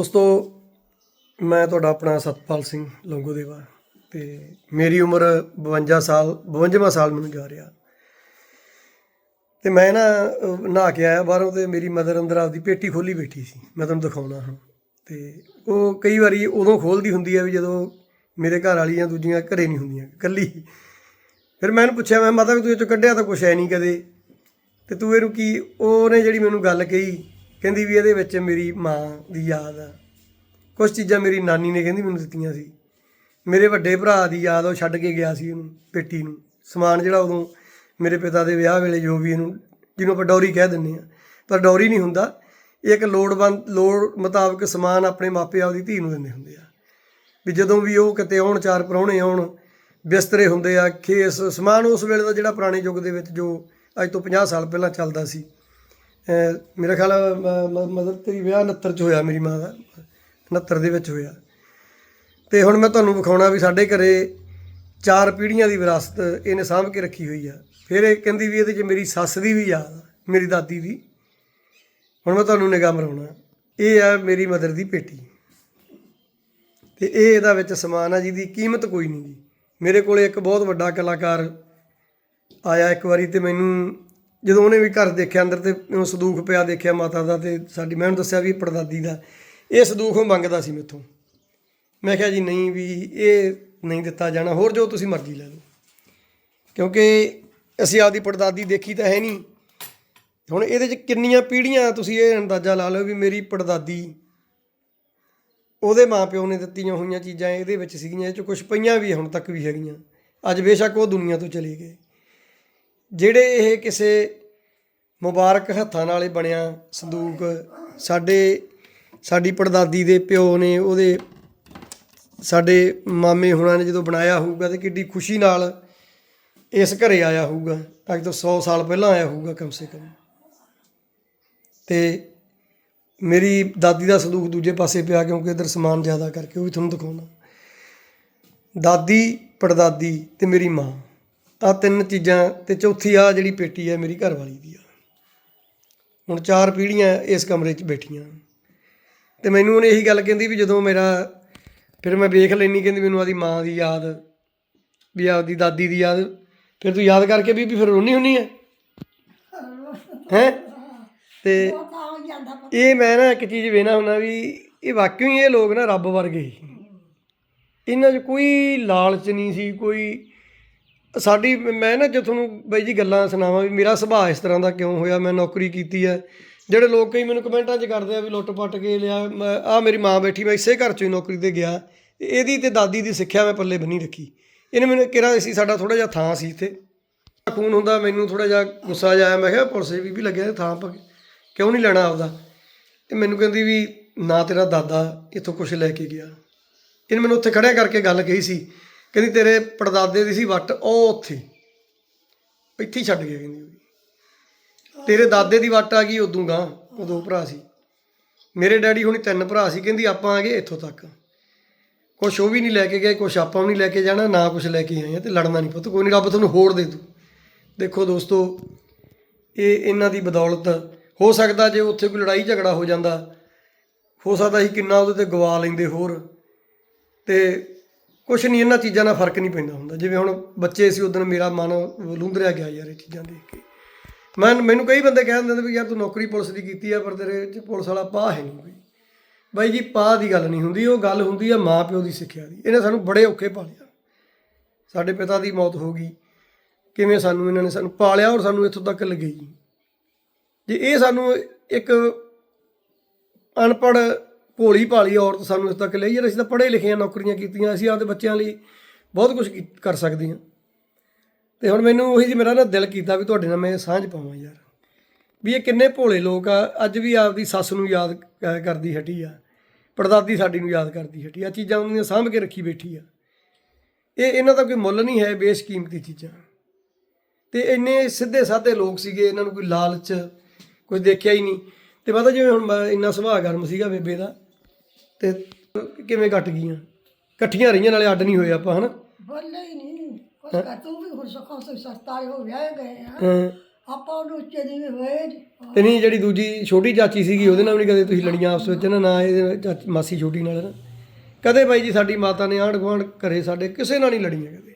ਦੋਸਤੋ, ਮੈਂ ਤੁਹਾਡਾ ਆਪਣਾ ਸਤਪਾਲ ਸਿੰਘ ਲੰਗੋਦੇਵਾ ਤੇ ਮੇਰੀ ਉਮਰ 52 ਸਾਲ 52ਵਾਂ ਸਾਲ ਮੈਨੂੰ ਜਾ ਰਿਹਾ। ਤੇ ਮੈਂ ਨਾ ਨਹਾ ਕੇ ਆਇਆ ਬਾਹਰੋਂ ਤੇ ਮੇਰੀ ਮਦਰ ਅੰਦਰ ਆਪਦੀ ਪੇਟੀ ਖੋਲੀ ਬੈਠੀ ਸੀ। ਮੈਂ ਤੁਹਾਨੂੰ ਦਿਖਾਉਣਾ ਹਾਂ। ਤੇ ਉਹ ਕਈ ਵਾਰੀ ਉਦੋਂ ਖੋਲਦੀ ਹੁੰਦੀ ਹੈ ਵੀ ਜਦੋਂ ਮੇਰੇ ਘਰ ਵਾਲੀਆਂ ਦੂਜੀਆਂ ਘਰੇ ਨਹੀਂ ਹੁੰਦੀਆਂ, ਇਕੱਲੀ। ਫਿਰ ਮੈਂ ਇਹਨੂੰ ਪੁੱਛਿਆ, ਮੈਂ ਮਾਤਾ, ਵੀ ਤੂੰ ਇਹ ਚੋਂ ਕੱਢਿਆ ਤਾਂ ਕੁਛ ਹੈ ਨਹੀਂ ਕਦੇ? ਤੇ ਤੂੰ ਇਹਨੂੰ ਕੀ, ਉਹਨੇ ਜਿਹੜੀ ਮੈਨੂੰ ਗੱਲ ਕਹੀ ਕਹਿੰਦੀ ਵੀ ਇਹਦੇ ਵਿੱਚ ਮੇਰੀ ਮਾਂ ਦੀ ਯਾਦ ਆ। ਕੁਝ ਚੀਜ਼ਾਂ ਮੇਰੀ ਨਾਨੀ ਨੇ ਕਹਿੰਦੀ ਮੈਨੂੰ ਦਿੱਤੀਆਂ ਸੀ। ਮੇਰੇ ਵੱਡੇ ਭਰਾ ਦੀ ਯਾਦ ਉਹ ਛੱਡ ਕੇ ਗਿਆ ਸੀ ਉਹਨੂੰ, ਪੇਟੀ ਨੂੰ। ਸਮਾਨ ਜਿਹੜਾ ਉਦੋਂ ਮੇਰੇ ਪਿਤਾ ਦੇ ਵਿਆਹ ਵੇਲੇ ਜੋ ਵੀ ਇਹਨੂੰ, ਜਿਹਨੂੰ ਆਪਾਂ ਡੌਰੀ ਕਹਿ ਦਿੰਦੇ ਆ ਪਰ ਡੌਰੀ ਨਹੀਂ ਹੁੰਦਾ। ਇਹ ਇੱਕ ਲੋੜਵੰਦ, ਲੋੜ ਮੁਤਾਬਕ ਸਮਾਨ ਆਪਣੇ ਮਾਪੇ ਆਪਦੀ ਧੀ ਨੂੰ ਦਿੰਦੇ ਹੁੰਦੇ ਆ। ਵੀ ਜਦੋਂ ਵੀ ਉਹ ਕਿਤੇ ਆਉਣ, ਚਾਰ ਪ੍ਰਾਹੁਣੇ ਆਉਣ, ਬਿਸਤਰੇ ਹੁੰਦੇ ਆ, ਖੇਸ, ਸਮਾਨ ਉਸ ਵੇਲੇ ਦਾ ਜਿਹੜਾ ਪੁਰਾਣੇ ਯੁੱਗ ਦੇ ਵਿੱਚ ਜੋ ਅੱਜ ਤੋਂ 50 ਸਾਲ ਪਹਿਲਾਂ ਚੱਲਦਾ ਸੀ। ਮੇਰਾ ਖਿਆਲ ਮ- ਮ- ਮਤਲਬ ਤੇਰੀ ਵਿਆਹ 69 ਚ ਹੋਇਆ, ਮੇਰੀ ਮਾਂ ਦਾ 69 ਦੇ ਵਿੱਚ ਹੋਇਆ। ਤੇ ਹੁਣ ਮੈਂ ਤੁਹਾਨੂੰ ਵਿਖਾਉਣਾ ਵੀ ਸਾਡੇ ਘਰੇ ਚਾਰ ਪੀੜ੍ਹੀਆਂ ਦੀ ਵਿਰਾਸਤ ਇਹਨੇ ਸਾਂਭ ਕੇ ਰੱਖੀ ਹੋਈ ਆ। ਫਿਰ ਇਹ ਕਹਿੰਦੀ ਵੀ ਇਹਦੇ 'ਚ ਮੇਰੀ ਸੱਸ ਦੀ ਵੀ ਯਾਦ ਆ, ਮੇਰੀ ਦਾਦੀ ਦੀ। ਹੁਣ ਮੈਂ ਤੁਹਾਨੂੰ ਨਿਗਾਹ ਮਰਾਉਣਾ, ਇਹ ਆ ਮੇਰੀ ਮਦਰ ਦੀ ਪੇਟੀ। ਤੇ ਇਹ ਇਹਦਾ ਵਿੱਚ ਸਮਾਨ ਆ, ਜਿਹਦੀ ਕੀਮਤ ਕੋਈ ਨਹੀਂ ਜੀ। ਮੇਰੇ ਕੋਲੇ ਇੱਕ ਬਹੁਤ ਵੱਡਾ ਕਲਾਕਾਰ ਆਇਆ ਇੱਕ ਵਾਰੀ ਤੇ ਮੈਨੂੰ ਜਦੋਂ ਉਹਨੇ ਵੀ ਘਰ ਦੇਖਿਆ, ਅੰਦਰ ਤੇ ਉਹ ਸੰਦੂਖ ਪਿਆ ਦੇਖਿਆ ਮਾਤਾ ਦਾ ਤੇ ਸਾਡੀ, ਮੈਂ ਉਹਨੂੰ ਦੱਸਿਆ ਵੀ ਪੜਦਾਦੀ ਦਾ। ਇਹ ਸੰਦੂਖ ਉਹ ਮੰਗਦਾ ਸੀ ਮੇਥੋਂ। ਮੈਂ ਕਿਹਾ ਜੀ, ਨਹੀਂ ਵੀ ਇਹ ਨਹੀਂ ਦਿੱਤਾ ਜਾਣਾ, ਹੋਰ ਜੋ ਤੁਸੀਂ ਮਰਜ਼ੀ ਲੈ ਲਓ। ਕਿਉਂਕਿ ਅਸੀਂ ਆਪਦੀ ਪੜਦਾਦੀ ਦੇਖੀ ਤਾਂ ਹੈ ਨਹੀਂ। ਹੁਣ ਇਹਦੇ 'ਚ ਕਿੰਨੀਆਂ ਪੀੜ੍ਹੀਆਂ ਤੁਸੀਂ ਇਹ ਅੰਦਾਜ਼ਾ ਲਾ ਲਓ ਵੀ ਮੇਰੀ ਪੜਦਾਦੀ, ਉਹਦੇ ਮਾਪਿਓ ਨੇ ਦਿੱਤੀਆਂ ਹੋਈਆਂ ਚੀਜ਼ਾਂ ਇਹਦੇ ਵਿੱਚ ਸੀਗੀਆਂ, ਇਹ 'ਚ ਕੁਝ ਪਈਆਂ ਵੀ ਹੁਣ ਤੱਕ ਵੀ ਹੈਗੀਆਂ। ਅੱਜ ਬੇਸ਼ੱਕ ਉਹ ਦੁਨੀਆ ਤੋਂ ਚਲੇ ਗਏ। ਜਿਹੜੇ ਇਹ ਕਿਸੇ ਮੁਬਾਰਕ ਹੱਥਾਂ ਨਾਲੇ ਬਣਿਆ ਸੰਦੂਕ, ਸਾਡੇ, ਸਾਡੀ ਪੜਦਾਦੀ ਦੇ ਪਿਓ ਨੇ ਉਹਦੇ, ਸਾਡੇ ਮਾਮੇ ਹੁਣਾਂ ਨੇ ਜਦੋਂ ਬਣਾਇਆ ਹੋਊਗਾ ਤੇ ਕਿੱਡੀ ਖੁਸ਼ੀ ਨਾਲ ਇਸ ਘਰੇ ਆਇਆ ਹੋਊਗਾ ਅੱਜ ਤੋਂ 100 ਸਾਲ ਪਹਿਲਾਂ ਆਇਆ ਹੋਊਗਾ ਕਮ ਸੇ ਕਮ। ਤੇ ਮੇਰੀ ਦਾਦੀ ਦਾ ਸੰਦੂਕ ਦੂਜੇ ਪਾਸੇ ਪਿਆ ਕਿਉਂਕਿ ਇਧਰ ਸਮਾਨ ਜ਼ਿਆਦਾ ਕਰਕੇ ਉਹ ਵੀ ਤੁਹਾਨੂੰ ਦਿਖਾਉਣਾ। ਦਾਦੀ, ਪੜਦਾਦੀ ਤੇ ਮੇਰੀ ਮਾਂ। ਆ ਤਿੰਨ ਚੀਜ਼ਾਂ ਤੇ ਚੌਥੀ ਆ ਜਿਹੜੀ ਪੇਟੀ ਹੈ ਮੇਰੀ ਘਰਵਾਲੀ ਦੀ ਆ। ਹੁਣ ਚਾਰ ਪੀੜ੍ਹੀਆਂ ਇਸ ਕਮਰੇ 'ਚ ਬੈਠੀਆਂ। ਤੇ ਮੈਨੂੰ ਉਹਨੇ ਇਹੀ ਗੱਲ ਕਹਿੰਦੀ ਵੀ ਜਦੋਂ ਮੇਰਾ, ਫਿਰ ਮੈਂ ਵੇਖ ਲੈਣੀ ਕਹਿੰਦੀ ਮੈਨੂੰ ਆਦੀ ਮਾਂ ਦੀ ਯਾਦ, ਵੀ ਆਪਦੀ ਦਾਦੀ ਦੀ ਯਾਦ। ਫਿਰ ਤੂੰ ਯਾਦ ਕਰਕੇ ਵੀ ਫਿਰ ਰੋਣੀ ਹੁੰਨੀ ਹੈ ਹੈ? ਤੇ ਇਹ ਮੈਂ ਨਾ ਇੱਕ ਚੀਜ਼ ਵੇਖਣਾ ਹੁੰਦਾ ਵੀ ਇਹ ਵਾਕਿਓ ਹੀ ਇਹ ਲੋਕ ਨਾ ਰੱਬ ਵਰਗੇ ਸੀ ਇਹਨਾਂ 'ਚ ਕੋਈ ਲਾਲਚ ਨਹੀਂ ਸੀ, ਕੋਈ ਸਾਡੀ ਮੈਂ ਨਾ ਜੇ ਤੁਹਾਨੂੰ ਬਾਈ ਜੀ ਗੱਲਾਂ ਸੁਣਾਵਾਂ ਵੀ ਮੇਰਾ ਸੁਭਾਅ ਇਸ ਤਰ੍ਹਾਂ ਦਾ ਕਿਉਂ ਹੋਇਆ, ਮੈਂ ਨੌਕਰੀ ਕੀਤੀ ਹੈ। ਜਿਹੜੇ ਲੋਕ ਕਈ ਮੈਨੂੰ ਕਮੈਂਟਾਂ 'ਚ ਕਰਦੇ ਆ ਵੀ ਲੁੱਟ ਪੱਟ ਕੇ ਲਿਆ ਆ ਮੇਰੀ ਮਾਂ ਬੈਠੀ ਮੈਂ ਇਸੇ ਘਰ 'ਚੋਂ ਹੀ ਨੌਕਰੀ ਤੇ ਗਿਆ। ਇਹਦੀ ਤੇ ਦਾਦੀ ਦੀ ਸਿੱਖਿਆ ਮੈਂ ਪੱਲੇ ਬੰਨੀ ਰੱਖੀ। ਇਹਨੇ ਮੈਨੂੰ ਕਿਹਾ ਸੀ ਸਾਡਾ ਥੋੜਾ ਜਿਹਾ ਥਾਂ ਸੀ ਇੱਥੇ। ਖੂਨ ਹੁੰਦਾ, ਮੈਨੂੰ ਥੋੜਾ ਜਿਹਾ ਗੁੱਸਾ ਜਿਹਾ ਆਇਆ, ਮੈਂ ਕਿਹਾ ਪੁਲਿਸ ਵੀ ਵੀ ਲੱਗਿਆ ਥਾਂ ਪ ਕਿਉਂ ਨਹੀਂ ਲੈਣਾ ਆਪਦਾ? ਤੇ ਮੈਨੂੰ ਕਹਿੰਦੀ ਵੀ ਨਾ ਤੇਰਾ ਦਾਦਾ ਇੱਥੋਂ ਕੁਝ ਲੈ ਕੇ ਗਿਆ। ਇਹਨੇ ਮੈਨੂੰ ਉੱਥੇ ਖੜਿਆ ਕਰਕੇ ਗੱਲ ਕਹੀ ਸੀ ਕਹਿੰਦੀ, ਤੇਰੇ ਪੜਦਾਦੇ ਦੀ ਸੀ ਵੱਟ, ਉਹ ਉੱਥੇ ਇੱਥੇ ਹੀ ਛੱਡ ਗਿਆ ਕਹਿੰਦੀ ਉਹ ਤੇਰੇ ਦਾਦੇ ਦੀ ਵੱਟ ਆ ਗਈ, ਉਦੋਂ ਗਾਂ ਉਹ ਦੋ ਭਰਾ ਸੀ। ਮੇਰੇ ਡੈਡੀ ਹੁਣੀ ਤਿੰਨ ਭਰਾ ਸੀ, ਕਹਿੰਦੀ, ਆਪਾਂ ਆ ਗਏ ਇੱਥੋਂ ਤੱਕ। ਕੁਛ ਉਹ ਵੀ ਨਹੀਂ ਲੈ ਕੇ ਗਏ, ਕੁਛ ਆਪਾਂ ਵੀ ਨਹੀਂ ਲੈ ਕੇ ਜਾਣਾ, ਨਾ ਕੁਛ ਲੈ ਕੇ ਆਏ ਆ ਤੇ ਲੜਨਾ ਨਹੀਂ ਪੁੱਤ, ਕੋਈ ਨਹੀਂ, ਰੱਬ ਤੁਹਾਨੂੰ ਹੋਰ ਦੇ ਦੂ। ਦੇਖੋ ਦੋਸਤੋ, ਇਹ ਇਹਨਾਂ ਦੀ ਬਦੌਲਤ ਹੋ ਸਕਦਾ ਜੇ ਉੱਥੇ ਕੋਈ ਲੜਾਈ ਝਗੜਾ ਹੋ ਜਾਂਦਾ। ਹੋ ਸਕਦਾ ਸੀ ਕਿੰਨਾ ਉਹਦੇ ਤੇ ਗਵਾ ਲੈਂਦੇ ਹੋਰ। ਤੇ ਕੁਛ ਨਹੀਂ, ਇਹਨਾਂ ਚੀਜ਼ਾਂ ਨਾਲ ਫ਼ਰਕ ਨਹੀਂ ਪੈਂਦਾ ਹੁੰਦਾ। ਜਿਵੇਂ ਹੁਣ ਬੱਚੇ ਸੀ ਉਦੋਂ ਮੇਰਾ ਮਨ ਲੁੰਦਰਿਆ ਗਿਆ ਯਾਰ ਇਹ ਚੀਜ਼ਾਂ ਦੇਖ ਕੇ। ਮੈਂ, ਮੈਨੂੰ ਕਈ ਬੰਦੇ ਕਹਿ ਦਿੰਦੇ ਵੀ ਯਾਰ ਤੂੰ ਨੌਕਰੀ ਪੁਲਿਸ ਦੀ ਕੀਤੀ ਆ, ਪਰ ਤੇਰੇ ਚ ਪੁਲਿਸ ਵਾਲਾ ਪਾ ਹੈ ਨਹੀਂ ਕੋਈ। ਬਾਈ ਜੀ, ਪਾ ਦੀ ਗੱਲ ਨਹੀਂ ਹੁੰਦੀ, ਉਹ ਗੱਲ ਹੁੰਦੀ ਆ ਮਾਂ ਪਿਓ ਦੀ ਸਿੱਖਿਆ ਦੀ। ਇਹਨੇ ਸਾਨੂੰ ਬੜੇ ਔਖੇ ਪਾਲਿਆ। ਸਾਡੇ ਪਿਤਾ ਦੀ ਮੌਤ ਹੋ ਗਈ। ਕਿਵੇਂ ਸਾਨੂੰ ਇਹਨਾਂ ਨੇ ਸਾਨੂੰ ਪਾਲਿਆ ਔਰ ਸਾਨੂੰ ਇੱਥੋਂ ਤੱਕ ਲਗਾਈ ਜੇ ਇਹ ਸਾਨੂੰ ਇੱਕ ਅਨਪੜ੍ਹ ਭੋਲੀ ਭਾਲੀ ਔਰਤ ਸਾਨੂੰ ਇਸ ਤੱਕ ਲਈ ਯਾਰ ਅਸੀਂ ਤਾਂ ਪੜ੍ਹੇ ਲਿਖੇ ਆ ਨੌਕਰੀਆਂ ਕੀਤੀਆਂ, ਅਸੀਂ ਆਪਦੇ ਬੱਚਿਆਂ ਲਈ ਬਹੁਤ ਕੁਝ ਕਰ ਸਕਦੇ ਹਾਂ। ਤੇ ਹੁਣ ਮੈਨੂੰ ਉਹੀ ਜੀ ਮੇਰਾ ਨਾ ਦਿਲ ਕੀਤਾ ਵੀ ਤੁਹਾਡੇ ਨਾਲ ਮੈਂ ਸਾਂਝ ਪਾਵਾਂ ਯਾਰ। ਵੀ ਇਹ ਕਿੰਨੇ ਭੋਲੇ ਲੋਕ ਆ, ਅੱਜ ਵੀ ਆਪਦੀ ਸੱਸ ਨੂੰ ਯਾਦ ਕ- ਕਰਦੀ ਹਟੀ ਆ, ਪੜਦਾਦੀ ਸਾਡੀ ਨੂੰ ਯਾਦ ਕਰਦੀ ਹਟੀ ਆ ਚੀਜ਼ਾਂ ਉਹਨਾਂ ਦੀਆਂ ਸਾਂਭ ਕੇ ਰੱਖੀ ਬੈਠੀ ਆ। ਇਹ, ਇਹਨਾਂ ਦਾ ਕੋਈ ਮੁੱਲ ਨਹੀਂ ਹੈ ਬੇਸ਼ਕੀਮਤੀ ਚੀਜ਼ਾਂ। ਤੇ ਇੰਨੇ ਸਿੱਧੇ ਸਾਦੇ ਲੋਕ ਸੀਗੇ, ਇਹਨਾਂ ਨੂੰ ਕੋਈ ਲਾਲਚ ਕੋਈ ਦੇਖਿਆ ਹੀ ਨਹੀਂ। ਤੇ ਪਤਾ ਜਿਵੇਂ ਹੁਣ ਮੈਂ, ਇੰਨਾ ਸੁਭਾਅ ਗਰਮ ਸੀਗਾ ਬੇਬੇ ਦਾ ਤੇ ਕਿਵੇਂ ਕੱਟ ਗਈਆਂ? ਇਕੱਠੀਆਂ ਰਹੀਆਂ ਨਾਲੇ ਅੱਡ ਨਹੀਂ ਹੋਏ ਆਪਾਂ ਹਨਾ? ਬੋਲੇ ਹੀ ਨਹੀਂ। ਕੁਛ ਕਰ ਤੂੰ ਵੀ ਹੁਣ ਸੁੱਖਾਂ ਤੋਂ ਸਰਤਾਏ ਹੋ ਵਿਆਹ ਗਏ ਆ। ਹਾਂ। ਆਪਾਂ ਉਹਨੂੰ ਉੱਚੇ ਨੀਵੇਂ ਹੋਏ ਨੀ। ਤੇ ਨਹੀਂ ਜਿਹੜੀ ਦੂਜੀ ਛੋਟੀ ਚਾਚੀ ਸੀਗੀ ਉਹਦੇ ਨਾਲ ਵੀ ਕਦੇ ਤੁਸੀਂ ਲੜੀਆਂ ਆਪਸ ਵਿੱਚ ਨਾ ਨਾ ਇਹਦੇ ਚਾਚੀ ਮਾਸੀ ਛੋਟੀ ਨਾਲ ਨਾ ਕਦੇ ਬਾਈ ਜੀ ਸਾਡੀ ਮਾਤਾ ਨੇ ਆਂਢ ਗੁਆਂਢ ਘਰੇ ਸਾਡੇ ਕਿਸੇ ਨਾਲ ਨਹੀਂ ਲੜੀਆਂ ਕਦੇ।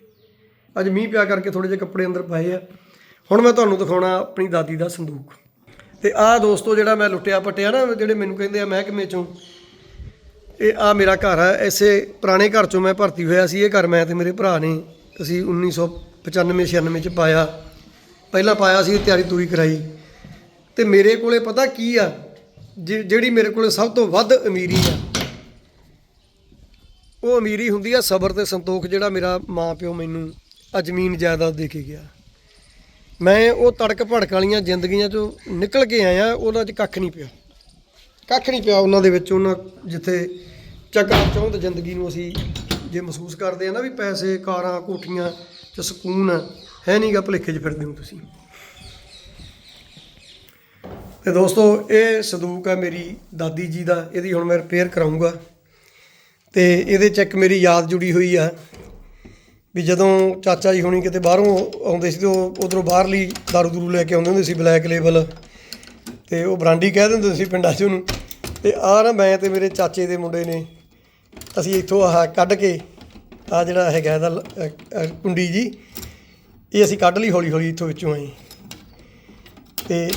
ਅੱਜ ਮੀਂਹ ਪਿਆ ਕਰਕੇ ਥੋੜੇ ਜਿਹੇ ਕੱਪੜੇ ਅੰਦਰ ਪਾਏ ਆ। ਹੁਣ ਮੈਂ ਤੁਹਾਨੂੰ ਦਿਖਾਉਣਾ ਆਪਣੀ ਦਾਦੀ ਦਾ ਸੰਦੂਕ। ਤੇ ਆਹ ਦੋਸਤੋ ਜਿਹੜਾ ਮੈਂ ਲੁੱਟਿਆ ਪਟਿਆ ਨਾ ਜਿਹੜੇ ਮੈਨੂੰ ਕਹਿੰਦੇ ਆ ਮਹਿਕਮੇ ਚੋਂ ਇਹ ਆ ਮੇਰਾ ਘਰ ਹੈ ਐਸੇ ਪੁਰਾਣੇ ਘਰ ਚੋਂ ਮੈਂ ਭਰਤੀ ਹੋਇਆ ਸੀ, ਇਹ ਘਰ ਮੈਂ ਤੇ ਮੇਰੇ ਭਰਾ ਨੇ ਅਸੀਂ 1995 96 ਚ ਪਾਇਆ। ਪਹਿਲਾਂ ਪਾਇਆ ਸੀ, ਤਿਆਰੀ ਤੂਰੀ ਕਰਾਈ। ਤੇ ਮੇਰੇ ਕੋਲੇ ਪਤਾ ਕੀ ਆ, ਜਿ- ਜਿਹੜੀ ਮੇਰੇ ਕੋਲੇ ਸਭ ਤੋਂ ਵੱਧ ਅਮੀਰੀ ਆ, ਉਹ ਅਮੀਰੀ ਹੁੰਦੀ ਆ ਸਬਰ ਤੇ ਸੰਤੋਖ, ਜਿਹੜਾ ਮੇਰਾ ਮਾਂ ਪਿਓ ਮੈਨੂੰ ਆ ਜ਼ਮੀਨ ਜਾਇਦਾਦ ਦੇ ਕੇ ਗਿਆ। ਮੈਂ ਉਹ ਤੜਕ ਭੜਕ ਵਾਲੀਆਂ ਜ਼ਿੰਦਗੀਆਂ ਚੋਂ ਨਿਕਲ ਕੇ ਆਇਆ ਉਹਨਾਂ 'ਚ ਕੱਖ ਨਹੀਂ ਪਿਆ। ਕੱਖ ਨਹੀਂ ਪਿਆ ਉਹਨਾਂ ਦੇ ਵਿੱਚ, ਉਹਨਾਂ ਜਿੱਥੇ ਚੱਕਾ ਚਾਹੁੰਦ ਜ਼ਿੰਦਗੀ ਨੂੰ ਅਸੀਂ ਜੇ ਮਹਿਸੂਸ ਕਰਦੇ ਆ ਨਾ ਵੀ ਪੈਸੇ ਕਾਰਾਂ ਕੋਠੀਆਂ 'ਚ ਸਕੂਨ ਆ, ਹੈ ਨਹੀਂਗਾ ਭੁਲੇਖੇ 'ਚ ਫਿਰਦੇ ਹੋ ਤੁਸੀਂ। ਤੇ ਦੋਸਤੋ ਇਹ ਸੰਦੂਕ ਹੈ ਮੇਰੀ ਦਾਦੀ ਜੀ ਦਾ ਇਹਦੀ ਹੁਣ ਮੈਂ ਰਿਪੇਅਰ ਕਰਾਉਂਗਾ ਤੇ ਇਹਦੇ ਚ ਇੱਕ ਮੇਰੀ ਯਾਦ ਜੁੜੀ ਹੋਈ ਆ ਵੀ ਜਦੋਂ ਚਾਚਾ ਜੀ ਹੁਣੀ ਕਿਤੇ ਬਾਹਰੋਂ ਆਉਂਦੇ ਸੀ ਤੇ ਉਹ ਉਧਰੋਂ ਬਾਹਰਲੀ ਦਾਰੂ ਦੂਰੂ ਲੈ ਕੇ ਆਉਂਦੇ ਹੁੰਦੇ ਸੀ ਬਲੈਕ ਲੇਬਲ ਤੇ ਉਹ ਬਰਾਂਡੀ ਕਹਿ ਦਿੰਦੇ ਸੀ ਪਿੰਡਾਂ 'ਚ ਉਹਨੂੰ। ਤੇ ਆ ਨਾ ਮੈਂ ਤੇ ਮੇਰੇ ਚਾਚੇ ਦੇ ਮੁੰਡੇ ਨੇ ਅਸੀਂ ਇੱਥੋਂ ਆਹ ਕੱਢ ਕੇ ਆ ਜਿਹੜਾ ਹੈਗਾ ਇਹਦਾ ਕੁੰਡੀ ਜੀ, ਇਹ ਅਸੀਂ ਕੱਢ ਲਈ ਹੌਲੀ ਹੌਲੀ ਇੱਥੋਂ ਵਿੱਚੋਂ ਆਈ ਤੇ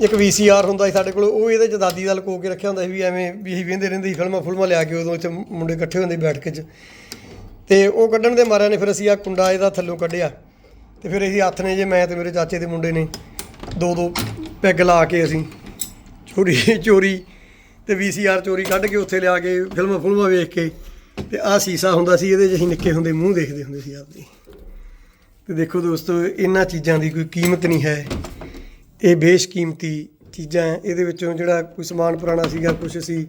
ਇੱਕ ਵੀਸੀਆਰ ਹੁੰਦਾ ਸੀ ਸਾਡੇ ਕੋਲ, ਉਹ ਇਹਦੇ ਚ ਦਾਦੀ ਦਾ ਲਕੋ ਕੇ ਰੱਖਿਆ ਹੁੰਦਾ ਸੀ ਵੀ ਐਵੇਂ ਵੀ ਅਸੀਂ ਵੇਂਦੇ ਰਹਿੰਦੇ ਸੀ, ਫਿਲਮਾਂ ਫੁਲਮਾਂ ਲਿਆ ਕੇ ਉਦੋਂ ਇੱਥੇ ਮੁੰਡੇ ਇਕੱਠੇ ਹੁੰਦੇ ਸੀ ਬੈਠ ਕੇ ਚ। ਤੇ ਉਹ ਕੱਢਣ ਦੇ ਮਾਰਿਆਂ ਨੇ ਫਿਰ ਅਸੀਂ ਆ ਕੁੰਡਾ ਇਹਦਾ ਥੱਲੋਂ ਕੱਢਿਆ। ਤੇ ਫਿਰ ਅਸੀਂ ਹੱਥ ਨੇ ਜੇ ਮੈਂ ਤੇ ਮੇਰੇ ਚਾਚੇ ਦੇ ਮੁੰਡੇ ਨੇ ਦੋ ਦੋ ਪੈਗ ਲਾ ਕੇ ਅਸੀਂ ਚੋਰੀ ਚੋਰੀ ਤੇ ਵੀਸੀਆਰ ਚੋਰੀ ਕੱਢ ਕੇ ਉੱਥੇ ਲਿਆ ਕੇ ਫਿਲਮਾਂ ਫੁਲਮਾਂ ਵੇਖ ਕੇ ਤੇ ਆਹ ਸੀਸਾ ਹੁੰਦਾ ਸੀ, ਇਹਦੇ 'ਚ ਅਸੀਂ ਨਿੱਕੇ ਹੁੰਦੇ ਮੂੰਹ ਦੇਖਦੇ ਹੁੰਦੇ ਸੀ ਆਪਦੀ। ਤੇ ਦੇਖੋ ਦੋਸਤੋ, ਇਹਨਾਂ ਚੀਜ਼ਾਂ ਦੀ ਕੋਈ ਕੀਮਤ ਨਹੀਂ ਹੈ। ਇਹ ਬੇਸ਼ਕੀਮਤੀ ਚੀਜ਼ਾਂ ਹੈ। ਇਹਦੇ ਵਿੱਚੋਂ ਜਿਹੜਾ ਕੋਈ ਸਮਾਨ ਪੁਰਾਣਾ ਸੀਗਾ ਕੁਝ ਸੀ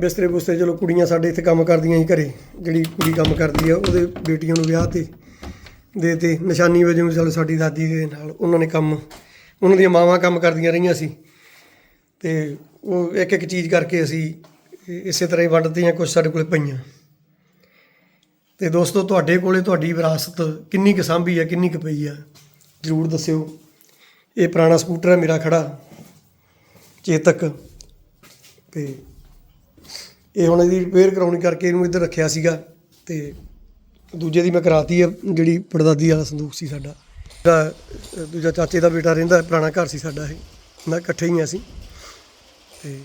ਬਿਸਤਰੇ ਬੁਸਤਰੇ, ਚਲੋ ਕੁੜੀਆਂ ਸਾਡੇ ਇੱਥੇ ਕੰਮ ਕਰਦੀਆਂ ਸੀ ਘਰੇ, ਜਿਹੜੀ ਕੁੜੀ ਕੰਮ ਕਰਦੀ ਆ, ਉਹਦੇ ਬੇਟੀਆਂ ਨੂੰ ਵਿਆਹ ਤੇ ਦੇ ਤੇ ਨਿਸ਼ਾਨੀ ਵਜੋਂ ਚਲੋ ਸਾਡੀ ਦਾਦੀ ਦੇ ਨਾਲ ਉਹਨਾਂ ਨੇ ਕੰਮ, ਉਹਨਾਂ ਦੀਆਂ ਮਾਵਾਂ ਕੰਮ ਕਰਦੀਆਂ ਰਹੀਆਂ ਸੀ। ਤੇ ਉਹ ਇੱਕ ਇੱਕ ਚੀਜ਼ ਕਰਕੇ ਅਸੀਂ ਇਸੇ ਤਰ੍ਹਾਂ ਹੀ ਵੰਡਦੀਆਂ ਕੁਝ ਸਾਡੇ ਕੋਲ ਪਈਆਂ। ਤੇ ਦੋਸਤੋ, ਤੁਹਾਡੇ ਕੋਲੇ ਤੁਹਾਡੀ ਵਿਰਾਸਤ ਕਿੰਨੀ ਕੁ ਸਾਂਭੀ ਹੈ ਕਿੰਨੀ ਕੁ ਪਈ ਆ, ਜਰੂਰ ਦੱਸਿਓ। ਇਹ ਪੁਰਾਣਾ ਸਕੂਟਰ ਹੈ, ਮੇਰਾ ਖੜਾ, ਚੇਤਕ। ਤੇ ਇਹ ਹੁਣ ਇਹਦੀ ਰਿਪੇਅਰ ਕਰਾਉਣੀ ਕਰਕੇ ਇਹਨੂੰ ਇੱਧਰ ਰੱਖਿਆ ਸੀਗਾ, ਤੇ ਦੂਜੇ ਦੀ ਮੈਂ ਕਰਾਤੀ ਹੈ ਜਿਹੜੀ ਪੜਦਾਦੀ ਵਾਲਾ ਸੰਦੂਕ ਸੀ ਸਾਡਾ। ਦੂਜਾ ਚਾਚੇ ਦਾ ਬੇਟਾ ਰਹਿੰਦਾ, ਪੁਰਾਣਾ ਘਰ ਸੀ ਸਾਡਾ ਇਹ। ਮੈਂ ਇਕੱਠੇ ਹੀ ਆ ਅਸੀਂ। ਤੇ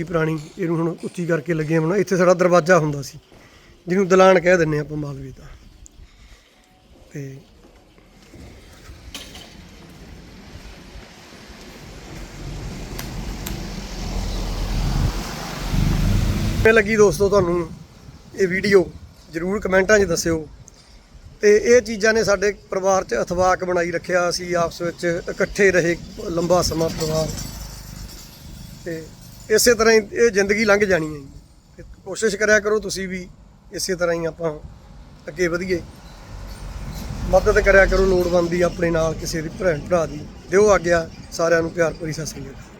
ਇਹ ਪੁਰਾਣੀ ਇਹਨੂੰ ਹੁਣ ਉੱਚੀ ਕਰਕੇ ਲੱਗੇ ਬਣਾ ਇੱਥੇ ਸਾਡਾ ਦਰਵਾਜ਼ਾ ਹੁੰਦਾ ਸੀ, ਜਿਹਨੂੰ ਦਲਾਨ ਕਹਿ ਦਿੰਨੇ ਆਪਾਂ ਮਾਲਵੇ ਦਾ। ਤੇ ਕਿਵੇਂ ਲੱਗੀ ਦੋਸਤੋ ਤੁਹਾਨੂੰ ਇਹ ਵੀਡੀਓ, ਜਰੂਰ ਕਮੈਂਟਾਂ 'ਚ ਦੱਸਿਓ। ਤੇ ਇਹ ਚੀਜ਼ਾਂ ਨੇ ਸਾਡੇ ਪਰਿਵਾਰ 'ਚ ਅਥਵਾਕ ਬਣਾਈ ਰੱਖਿਆ, ਅਸੀਂ ਆਪਸ ਵਿੱਚ ਇਕੱਠੇ ਰਹੇ ਲੰਬਾ ਸਮਾਂ ਪਰਿਵਾਰ। ਤੇ ਇਸੇ ਤਰ੍ਹਾਂ ਹੀ ਇਹ ਜ਼ਿੰਦਗੀ ਲੰਘ ਜਾਣੀ ਹੈ ਜੀ। ਤੇ ਕੋਸ਼ਿਸ਼ ਕਰਿਆ ਕਰੋ ਤੁਸੀਂ ਵੀ ਇਸੇ ਤਰ੍ਹਾਂ ਹੀ ਆਪਾਂ ਅੱਗੇ ਵਧੀਏ। ਮਦਦ ਕਰਿਆ ਕਰੋ, ਲੋੜਵੰਦ ਦੀ ਆਪਣੇ ਨਾਲ ਕਿਸੇ ਦੀ ਭੈਣ ਭਰਾ ਦੀ। ਦਿਓ ਆਗਿਆ ਸਾਰਿਆਂ ਨੂੰ ਪਿਆਰ ਭਰੀ ਸਤਿ ਸ੍ਰੀ ਅਕਾਲ।